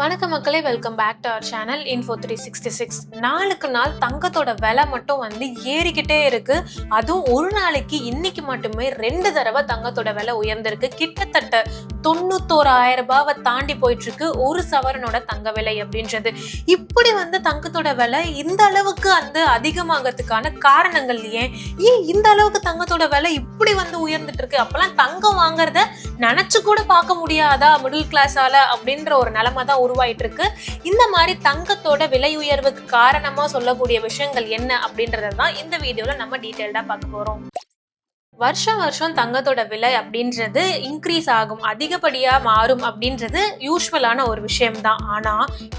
வணக்கம் மக்களே welcome back to our channel info three sixty six நாளுக்கு நாள் தங்கத்தோட விலை மட்டும் வந்து ஏறிக்கிட்டே இருக்கு. அதுவும் ஒரு நாளைக்கு இன்னைக்கு மட்டுமே ரெண்டு தடவை தங்கத்தோட விலை உயர்ந்திருக்கு. கிட்டத்தட்ட தொண்ணூத்தோராயிரம் ரூபாவை தாண்டி போயிட்டு இருக்கு ஒரு சவரனோட தங்க விலை அப்படின்றது. இப்படி வந்து தங்கத்தோட விலை இந்த அளவுக்கு வந்து அதிகமாகிறதுக்கான காரணங்கள் ஏன்? ஏன் இந்த அளவுக்கு தங்கத்தோட விலை இப்படி வந்து உயர்ந்துட்டு இருக்கு அப்பெல்லாம் தங்கம் வாங்குறத நினைச்சு கூட பார்க்க முடியாதா மிடில் கிளாஸால அப்படின்ற ஒரு நிலைமை தான் உருவாயிட்டு இருக்கு இந்த மாதிரி தங்கத்தோட விலை உயர்வுக்கு காரணமா சொல்லக்கூடிய விஷயங்கள் என்ன அப்படின்றத தான் இந்த வீடியோல நம்ம டீட்டெயில்டா பார்க்க போறோம். வருஷம் வருஷம் தங்கத்தோட விலை அப்படின்றது இன்க்ரீஸ் ஆகும் அதிகப்படியாக மாறும் அப்படின்றது யூஸ்வலான ஒரு விஷயம் தான்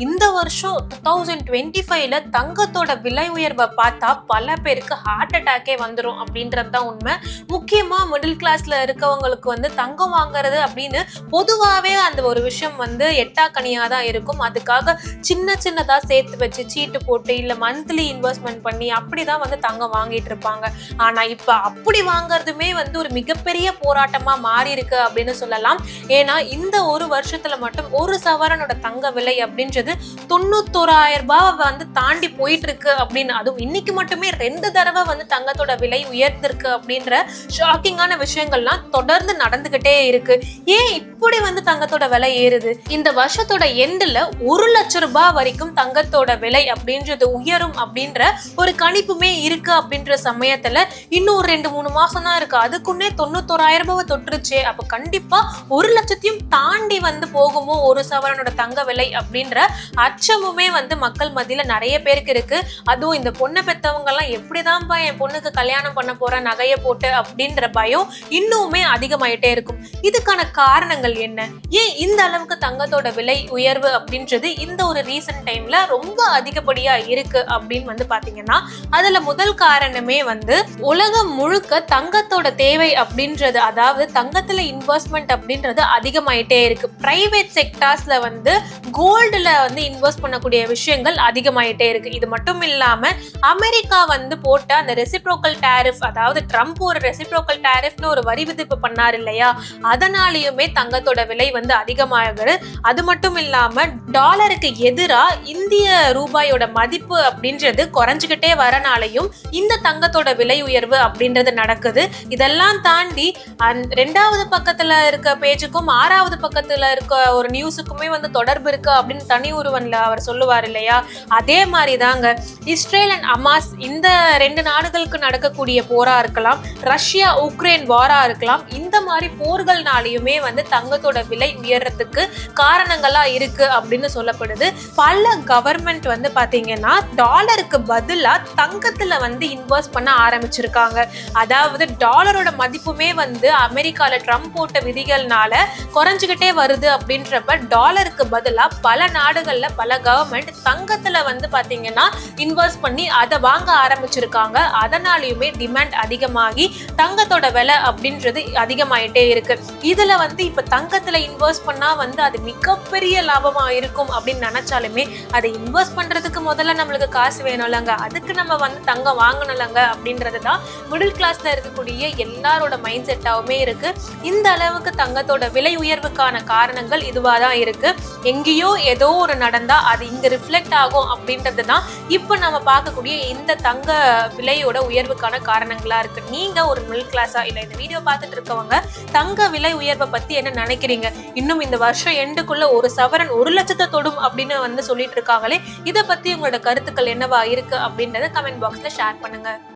இந்த வருஷம் டூ தௌசண்ட் டுவெண்ட்டி ஃபைவ்ல தங்கத்தோட விலை உயர்வை பார்த்தா பல பேருக்கு ஹார்ட் அட்டாக்கே வந்துடும் அப்படின்றது தான் உண்மை. முக்கியமாக மிடில் கிளாஸில் இருக்கவங்களுக்கு வந்து தங்கம் வாங்குறது அப்படின்னு பொதுவாகவே அந்த ஒரு விஷயம் வந்து எட்டாக்கனியாக தான் இருக்கும். அதுக்காக சின்ன சின்னதாக சேர்த்து வச்சு சீட்டு போட்டு இல்லை மந்த்லி இன்வெஸ்ட்மெண்ட் பண்ணி அப்படி தான் வந்து தங்கம் வாங்கிட்டு இருப்பாங்க. ஆனால் இப்போ அப்படி முழுவதுமே வந்து ஒரு மிகப்பெரிய போராட்டமா மாறி இருக்கு அப்படின்னு சொல்லலாம். ஏன்னா இந்த ஒரு வருஷத்துல மட்டும் ஒரு சவரனோட தங்க விலை அப்படின்றது தொண்ணூத்தோராயிரம் ரூபாய் வந்து தாண்டி போயிட்டு இருக்கு அப்படின்னு அதுவும் இன்னைக்கு மட்டுமே ரெண்டு தடவை வந்து தங்கத்தோட விலை உயர்ந்திருக்கு அப்படின்ற ஷாக்கிங்கான விஷயங்கள்லாம் தொடர்ந்து நடந்துகிட்டே இருக்கு. ஏன் இப்படி வந்து தங்கத்தோட விலை ஏறுது? இந்த வருஷத்தோட எண்டுல ஒரு லட்சம் ரூபாய் வரைக்கும் தங்கத்தோட விலை அப்படின்றது உயரும் அப்படின்ற ஒரு கணிப்புமே இருக்கு அப்படின்ற சமயத்துல இன்னும் ரெண்டு மூணு மாசம் தான் இருக்கு. அதுக்குன்னே தொண்ணூத்தோராயிரம் ரூபாய் தொட்டுருச்சே. அப்ப கண்டிப்பா ஒரு லட்சத்தையும் தாண்டி வந்து போகுமோ ஒரு சவரனோட தங்க விலை அப்படின்ற அச்சமுமே வந்து மக்கள் மத்தியில நிறைய பேருக்கு இருக்கு. அதுவும் இந்த பொண்ணை பெத்தவங்க எல்லாம் எப்படிதான்ப்பா என் பொண்ணுக்கு கல்யாணம் பண்ண போற நகைய போட்டு அப்படின்ற பயம் இன்னுமே அதிகமாயிட்டே இருக்கும். இதுக்கான காரணங்கள் என்ன? ஏன் இந்த அளவுக்கு தங்கத்தோட விலை உயர்வு அப்படின்றது இந்த ஒரு ரீசன்ட் டைம்ல ரொம்ப அதிகப்படியா இருக்கு அப்படின்னு வந்து பாத்தீங்கன்னா அதுல முதல் காரணமே வந்து உலகம் முழுக்க தங்க தங்கத்தோட தேவை அப்படின்றது அதாவது தங்கத்துல இன்வெஸ்ட்மெண்ட் அப்படின்றது அதிகமாயிட்டே இருக்கு. பிரைவேட் செக்டார்ஸ்ல வந்து கோல்டுல வந்து இன்வெஸ்ட் பண்ணக்கூடிய விஷயங்கள் அதிகமாயிட்டே இருக்கு. இது மட்டும் இல்லாம அமெரிக்கா வந்து போட்ட அந்த ரெசிப்ரோக்கல் டேரிஃப் அதாவது ட்ரம்ப் ஒரு ரெசிப்ரோக்கல் டேரிஃப்னு ஒரு வரி விதிப்பு பண்ணார் இல்லையா? அதனாலயுமே தங்கத்தோட விலை வந்து அதிகமாகுது. அது மட்டும் இல்லாம டாலருக்கு எதிரா இந்திய ரூபாயோட மதிப்பு அப்படின்றது குறைஞ்சுக்கிட்டே வரனாலையும் இந்த தங்கத்தோட விலை உயர்வு அப்படின்றது நடக்குது. இதெல்லாம் தாண்டி அந் ரெண்டாவது பக்கத்துல இருக்க பேஜுக்கும் ஆறாவது பக்கத்துல இருக்க ஒரு நியூஸுக்குமே வந்து தொடர்பு இருக்கு அப்படின்னு தனி ஒருவன்ல அவர் சொல்லுவார் இல்லையா? அதே மாதிரி தாங்க இஸ்ரேல் அண்ட் அமாஸ் இந்த ரெண்டு நாடுகளுக்கு நடக்கக்கூடிய போரா இருக்கலாம் ரஷ்யா உக்ரைன் வாரா இருக்கலாம் இந்த மாதிரி போர்கள்னாலையுமே வந்து தங்கத்தோட விலை உயர்றதுக்கு காரணங்களா இருக்கு அப்படின்னு சொல்லப்படுது. பல கவர்மெண்ட் வந்து பாத்தீங்கன்னா டாலருக்கு பதிலா தங்கத்துல வந்து இன்வெஸ்ட் பண்ண ஆரம்பிச்சிருக்காங்க. அதாவது டாலரோட மதிப்புமே வந்து அமெரிக்கால ட்ரம்ப் போட்ட விதிகள்னால குறைஞ்சுக்கிட்டே வருது அப்படின்றப்ப டாலருக்கு பதிலாக பல நாடுகளில் பல கவர்மெண்ட் தங்கத்தில் வந்து பார்த்தீங்கன்னா இன்வெஸ்ட் பண்ணி அதை வாங்க ஆரம்பிச்சிருக்காங்க. அதனாலையுமே டிமாண்ட் அதிகமாகி தங்கத்தோட விலை அப்படின்றது அதிகமாயிட்டே இருக்கு. இதுல வந்து இப்ப தங்கத்துல இன்வெஸ்ட் பண்ணா வந்து அது மிகப்பெரிய லாபமா இருக்கும் அப்படின்னு நினைச்சாலுமே அதை இன்வெஸ்ட் பண்றதுக்கு முதல்ல நம்மளுக்கு காசு வேணும்லங்க. அதுக்கு நம்ம வந்து தங்கம் வாங்கணும்லங்க அப்படின்றது தான் மிடில் கிளாஸ்ல இருக்கக்கூடிய எல்லாரோட மைண்ட் செட்டாகவுமே இருக்கு. இந்த அளவுக்கு தங்கத்தோட விலை உயர்வுக்கான காரணங்கள் இதுவா தான் இருக்கு. எங்கேயோ ஏதோ ஒரு நடந்தா அது இங்க ரிஃப்ளெக்ட் ஆகும் அப்படின்றது தான் இப்போ நம்ம பார்க்கக்கூடிய இந்த தங்க விலையோட உயர்வுக்கான காரணங்களா இருக்கு. நீங்க ஒரு மிடில் கிளாஸா இல்லை இந்த வீடியோ பார்த்துட்டு இருக்கவங்க தங்க விலை உயர்வை பத்தி என்ன நினைக்கிறீங்க? இன்னும் இந்த வருஷம் எண்டுக்குள்ள ஒரு சவரன் ஒரு லட்சத்தை தொடும் அப்படின்னு வந்து சொல்லிட்டு இருக்காங்களே இதை பத்தி உங்களோட கருத்துக்கள் என்னவா இருக்கு அப்படின்றத கமெண்ட் பாக்ஸ்ல ஷேர் பண்ணுங்க.